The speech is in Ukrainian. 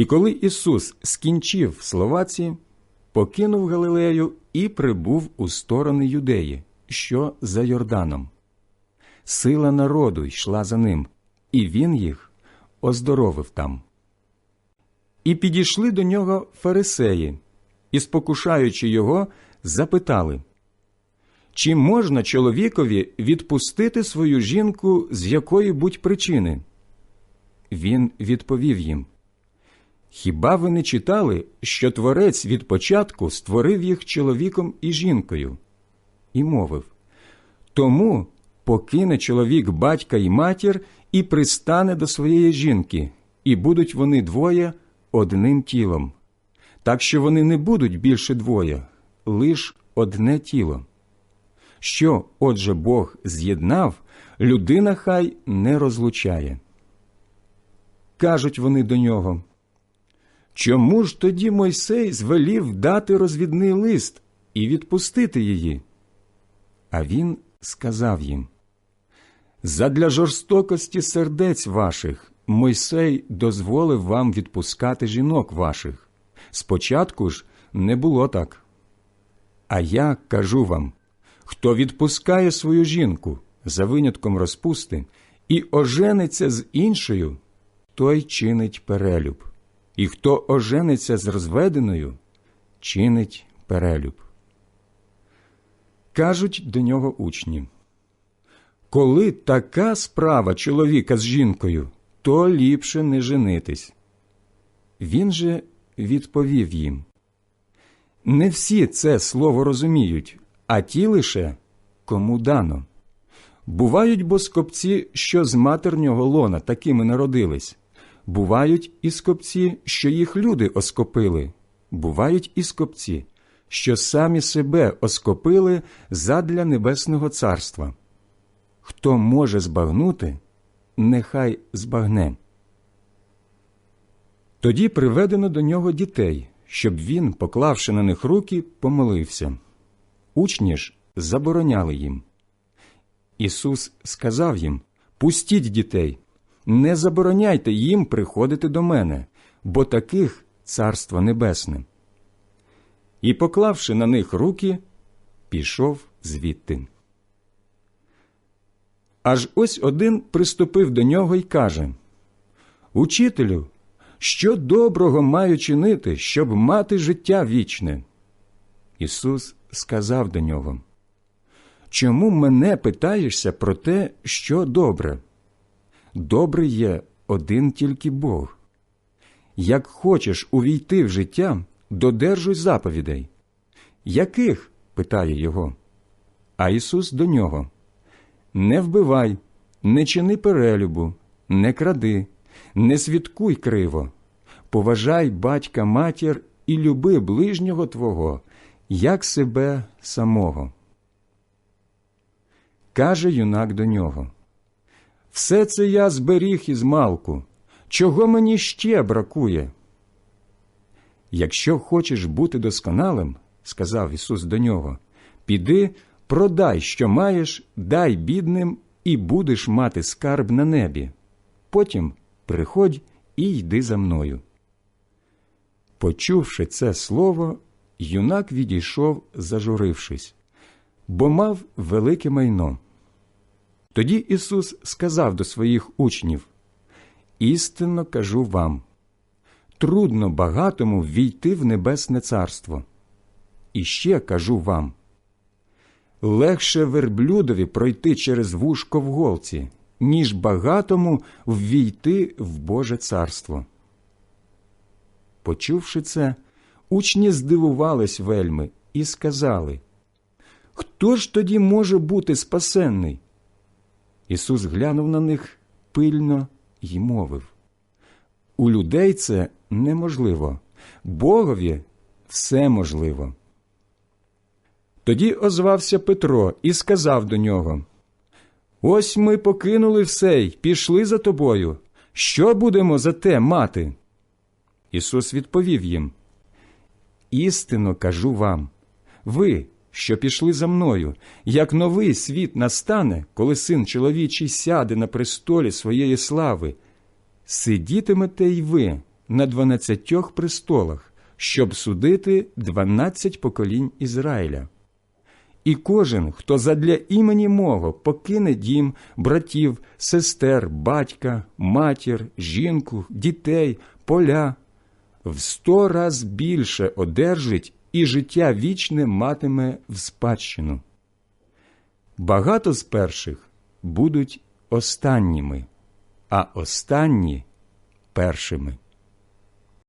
І коли Ісус скінчив слова ці, покинув Галилею і прибув у сторони Юдеї, що за Йорданом. Сила народу йшла за ним, і він їх оздоровив там. І підійшли до нього фарисеї, і, спокушаючи його, запитали, чи можна чоловікові відпустити свою жінку з якої будь причини? Він відповів їм Хіба ви не читали, що творець від початку створив їх чоловіком і жінкою? І мовив Тому покине чоловік батька і матір і пристане до своєї жінки, і будуть вони двоє одним тілом. Так що вони не будуть більше двоє, лиш одне тіло. Що, отже, Бог з'єднав, людина хай не розлучає. Кажуть вони до нього. Чому ж тоді Мойсей звелів дати розвідний лист і відпустити її? А він сказав їм Задля жорстокості сердець ваших Мойсей дозволив вам відпускати жінок ваших. Спочатку ж не було так. А я кажу вам хто відпускає свою жінку за винятком розпусти і ожениться з іншою, той чинить перелюб і хто ожениться з розведеною, чинить перелюб. Кажуть до нього учні Коли така справа чоловіка з жінкою, то ліпше не женитись. Він же відповів їм Не всі це слово розуміють, а ті лише кому дано. Бувають бо скопці, що з матернього лона такими народились, Бувають і скопці, що їх люди оскопили, бувають і скопці, що самі себе оскопили задля Небесного Царства. Хто може збагнути, нехай збагне. Тоді приведено до нього дітей, щоб він, поклавши на них руки, помолився. Учні ж забороняли їм. Ісус сказав їм Пустіть дітей не забороняйте їм приходити до мене, бо таких царство небесне. І, поклавши на них руки, пішов звідти. Аж ось один приступив до нього і каже Учителю, що доброго маю чинити, щоб мати життя вічне? Ісус сказав до нього Чому мене питаєшся про те, що добре? Добрий є один тільки Бог. Як хочеш увійти в життя, додержуй заповідей. Яких? питає його. А Ісус до нього Не вбивай, не чини перелюбу, не кради, не свідкуй криво, поважай батька матір і люби ближнього Твого, як себе самого. Каже юнак до нього все це я зберіг із малку. Чого мені ще бракує? Якщо хочеш бути досконалим, сказав Ісус до нього, піди, продай, що маєш, дай бідним, і будеш мати скарб на небі. Потім приходь і йди за мною. Почувши це слово, юнак відійшов, зажурившись, бо мав велике майно. Тоді Ісус сказав до своїх учнів Істинно кажу вам трудно багатому ввійти в Небесне Царство. І ще кажу вам легше верблюдові пройти через вушко в голці, ніж багатому ввійти в Боже царство. Почувши це, учні здивувались вельми і сказали Хто ж тоді може бути спасенний? Ісус глянув на них пильно й мовив У людей це неможливо, Богові все можливо. Тоді озвався Петро і сказав до нього Ось ми покинули все й пішли за тобою. Що будемо за те мати? Ісус відповів їм Істинно кажу вам, ви, що пішли за мною, як новий світ настане, коли син чоловічий сяде на престолі своєї слави, сидітимете й ви на дванадцятьох престолах, щоб судити дванадцять поколінь Ізраїля. І кожен, хто задля імені мого покине дім, братів, сестер, батька, матір, жінку, дітей, поля, в сто раз більше одержить і життя вічне матиме в спадщину. Багато з перших будуть останніми, а останні першими.